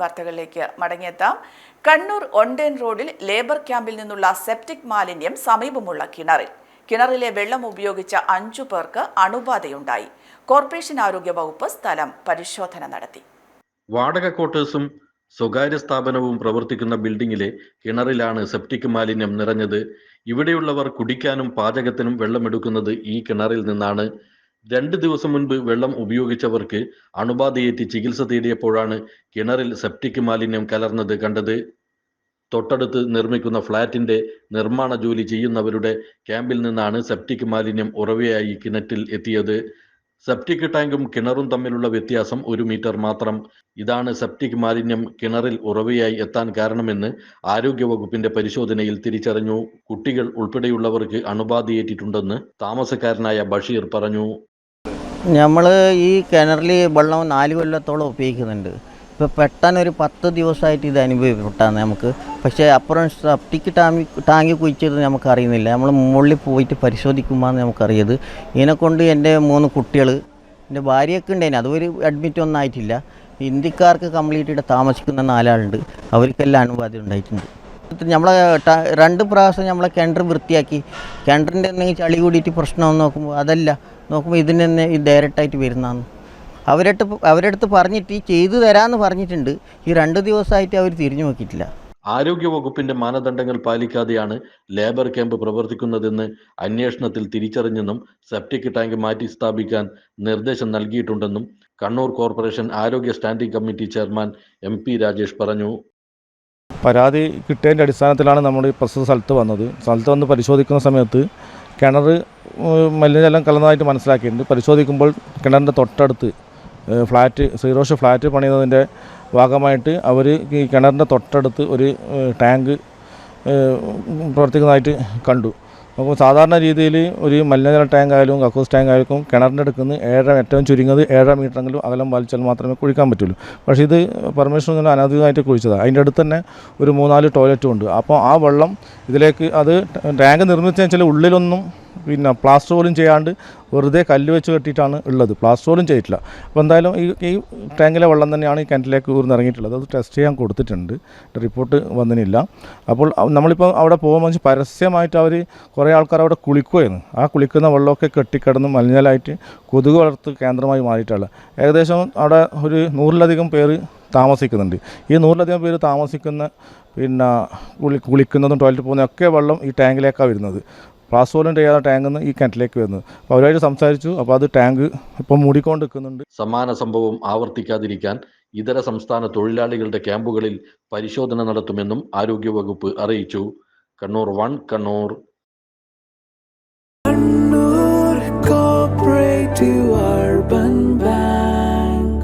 വാർത്തകളിലേക്ക് മടങ്ങിയെത്താം. കണ്ണൂർ ഒണ്ടേൻ റോഡിൽ ലേബർ ക്യാമ്പിൽ നിന്നുള്ള സെപ്റ്റിക് മാലിന്യം സമീപമുള്ള കിണറിൽ. കിണറിലെ വെള്ളം ഉപയോഗിച്ച അഞ്ചു പേർക്ക് അണുബാധയുണ്ടായി. കോർപ്പറേഷൻ ആരോഗ്യ വകുപ്പ് സ്ഥലം പരിശോധന നടത്തി. വാടക ക്വാർട്ടേഴ്സും സ്വകാര്യ സ്ഥാപനവും പ്രവർത്തിക്കുന്ന ബിൽഡിംഗിലെ കിണറിലാണ് സെപ്റ്റിക് മാലിന്യം നിറഞ്ഞത്. ഇവിടെയുള്ളവർ കുടിക്കാനും പാചകത്തിനും വെള്ളമെടുക്കുന്നത് ഈ കിണറിൽ നിന്നാണ്. രണ്ട് ദിവസം മുൻപ് വെള്ളം ഉപയോഗിച്ചവർക്ക് അണുബാധയേറ്റ് ചികിത്സ തേടിയപ്പോഴാണ് കിണറിൽ സെപ്റ്റിക് മാലിന്യം കലർന്നത് കണ്ടത്. തൊട്ടടുത്ത് നിർമ്മിക്കുന്ന ഫ്ളാറ്റിന്റെ നിർമ്മാണ ജോലി ചെയ്യുന്നവരുടെ ക്യാമ്പിൽ നിന്നാണ് സെപ്റ്റിക് മാലിന്യം ഉറവയായി കിണറ്റിൽ എത്തിയത്. സെപ്റ്റിക് ടാങ്കും കിണറും തമ്മിലുള്ള വ്യത്യാസം ഒരു മീറ്റർ മാത്രം. ഇതാണ് സെപ്റ്റിക് മാലിന്യം കിണറിൽ ഉറവയായി എത്താൻ കാരണമെന്ന് ആരോഗ്യവകുപ്പിന്റെ പരിശോധനയിൽ തിരിച്ചറിഞ്ഞു. കുട്ടികൾ ഉൾപ്പെടെയുള്ളവർക്ക് അണുബാധയേറ്റിട്ടുണ്ടെന്ന് താമസക്കാരനായ ബഷീർ പറഞ്ഞു. നമ്മൾ ഈ കിണറിൽ വെള്ളം നാല് കൊല്ലത്തോളം ഉപയോഗിക്കുന്നുണ്ട്. ഇപ്പോൾ പെട്ടെന്ന് ഒരു പത്ത് ദിവസമായിട്ട് ഇത് അനുഭവപ്പെട്ടാണ് നമുക്ക്. പക്ഷേ അപ്പുറം സപ്റ്റിക് ടാങ്കി ടാങ്കി കുഴിച്ചത് നമുക്കറിയുന്നില്ല. നമ്മൾ മുകളിൽ പോയിട്ട് പരിശോധിക്കുമ്പോൾ നമുക്കറിയത്. ഇതിനെക്കൊണ്ട് എന്റെ മൂന്ന് കുട്ടികൾ എന്റെ ഭാര്യയൊക്കെ ഉണ്ടായിന് അതൊരു അഡ്മിറ്റ് ഒന്നും ആയിട്ടില്ല. ഹിന്ദിക്കാർക്ക് കംപ്ലീറ്റ് ഇവിടെ താമസിക്കുന്ന നാലാളുണ്ട്. അവർക്കെല്ലാം അണുബാധ ഉണ്ടായിട്ടുണ്ട്. നമ്മളെ രണ്ട് പ്രാവശ്യം നമ്മളെ കിണർ വൃത്തിയാക്കി. കിണറിന്റെ എന്തെങ്കിലും ചളി കൂടിയിട്ട് പ്രശ്നമെന്ന് നോക്കുമ്പോൾ അതല്ല. നോക്കുമ്പോൾ ഇതിന് തന്നെ ഇത് ഡയറക്റ്റായിട്ട് വരുന്നതാണ്. അവരടുത്ത് അവരടുത്ത് പറഞ്ഞിട്ട് ഈ ചെയ്തു തരാമെന്ന് പറഞ്ഞിട്ടുണ്ട്. ഈ രണ്ട് ദിവസമായിട്ട് അവർ തിരിഞ്ഞു നോക്കിയിട്ടില്ല. ആരോഗ്യ വകുപ്പിന്റെ മാനദണ്ഡങ്ങൾ പാലിക്കാതെയാണ് ലേബർ ക്യാമ്പ് പ്രവർത്തിക്കുന്നതെന്ന് അന്വേഷണത്തിൽ തിരിച്ചറിഞ്ഞെന്നും സെപ്റ്റിക് ടാങ്ക് മാറ്റി സ്ഥാപിക്കാൻ നിർദ്ദേശം നൽകിയിട്ടുണ്ടെന്നും കണ്ണൂർ കോർപ്പറേഷൻ ആരോഗ്യ standing committee chairman M P Rajesh പറഞ്ഞു. പരാതി കിട്ടിയതിന്റെ അടിസ്ഥാനത്തിലാണ് നമ്മൾ ഈ പ്രസ്തുത സ്ഥലത്ത് വന്നത്. സ്ഥലത്ത് വന്ന് പരിശോധിക്കുന്ന സമയത്ത് കിണർ മലിനജലം കലർന്നതായിട്ട് മനസ്സിലാക്കിയിട്ടുണ്ട്. പരിശോധിക്കുമ്പോൾ കിണറിന്റെ തൊട്ടടുത്ത് ഫ്ലാറ്റ് സീറോഷ് ഫ്ലാറ്റ് പണിയുന്നതിന്റെ ഭാഗമായിട്ട് അവർ ഈ കിണറിന്റെ തൊട്ടടുത്ത് ഒരു ടാങ്ക് പ്രവർത്തിക്കുന്നതായിട്ട് കണ്ടു. അപ്പോൾ സാധാരണ രീതിയിൽ ഒരു മലിനജല ടാങ്ക് ആയാലും കക്കൂസ് ടാങ്ക് ആയാലും കിണറിന്റെ അടുക്കുന്ന ഏഴര ഏറ്റവും ചുരുങ്ങിയത് ഏഴര മീറ്ററെങ്കിലും അകലം പാലിച്ചാൽ മാത്രമേ കുഴിക്കാൻ പറ്റുള്ളൂ. പക്ഷേ ഇത് പെർമിഷൻ ഒന്നും അനധികൃതമായിട്ട് കുഴിച്ചതാണ് അതിന്റെ അടുത്ത് തന്നെ ഒരു മൂന്നാൽ ടോയ്ലറ്റും ഉണ്ട്. അപ്പോൾ ആ വെള്ളം ഇതിലേക്ക് അത് ടാങ്ക് നിർമ്മിച്ചതെന്ന് വെച്ചാൽ ഉള്ളിലൊന്നും പിന്നെ പ്ലാസ്റ്റർ പോലും ചെയ്യാണ്ട് വെറുതെ കല്ല് വെച്ച് കെട്ടിയിട്ടാണ് ഉള്ളത്. പ്ലാസ്റ്റർ പോലും ചെയ്തിട്ടില്ല. അപ്പോൾ എന്തായാലും ഈ ഈ ടാങ്കിലെ വെള്ളം തന്നെയാണ് ഈ കിണറ്റിലേക്ക് ഊർന്ന് ഇറങ്ങിയിട്ടുള്ളത് അത് ടെസ്റ്റ് ചെയ്യാൻ കൊടുത്തിട്ടുണ്ട്. റിപ്പോർട്ട് വന്നിട്ടില്ല അപ്പോൾ നമ്മളിപ്പോൾ അവിടെ പോകുമ്പോൾ പരസ്യമായിട്ട് അവർ കുറേ ആൾക്കാർ അവിടെ കുളിക്കുമായിരുന്നു ആ കുളിക്കുന്ന വെള്ളമൊക്കെ കെട്ടിക്കിടന്ന് മലിനലായിട്ട് കൊതുക് വളർത്ത് കേന്ദ്രമായി മാറിയിട്ടുള്ള ഏകദേശം അവിടെ ഒരു നൂറിലധികം പേര് താമസിക്കുന്നുണ്ട്. ഈ നൂറിലധികം പേര് താമസിക്കുന്ന പിന്നെ കുളി കുളിക്കുന്നതും ടോയ്ലറ്റ് പോകുന്നതും ഒക്കെ വെള്ളം ഈ ടാങ്കിലേക്കാണ് വരുന്നത്. പ്ലാസ് പോലും ചെയ്യാതെ ടാങ്കിൽ നിന്ന് ഈ കിണറ്റിലേക്ക് വരുന്നത് അപ്പോൾ അവരുമായിട്ട് സംസാരിച്ചു. അപ്പോൾ അത് ടാങ്ക് ഇപ്പം മൂടിക്കൊണ്ട് നിൽക്കുന്നുണ്ട് സമാന സംഭവം ആവർത്തിക്കാതിരിക്കാൻ ഇതര സംസ്ഥാന തൊഴിലാളികളുടെ ക്യാമ്പുകളിൽ പരിശോധന നടത്തുമെന്നും ആരോഗ്യവകുപ്പ് അറിയിച്ചു. കണ്ണൂർ വൺ കണ്ണൂർ.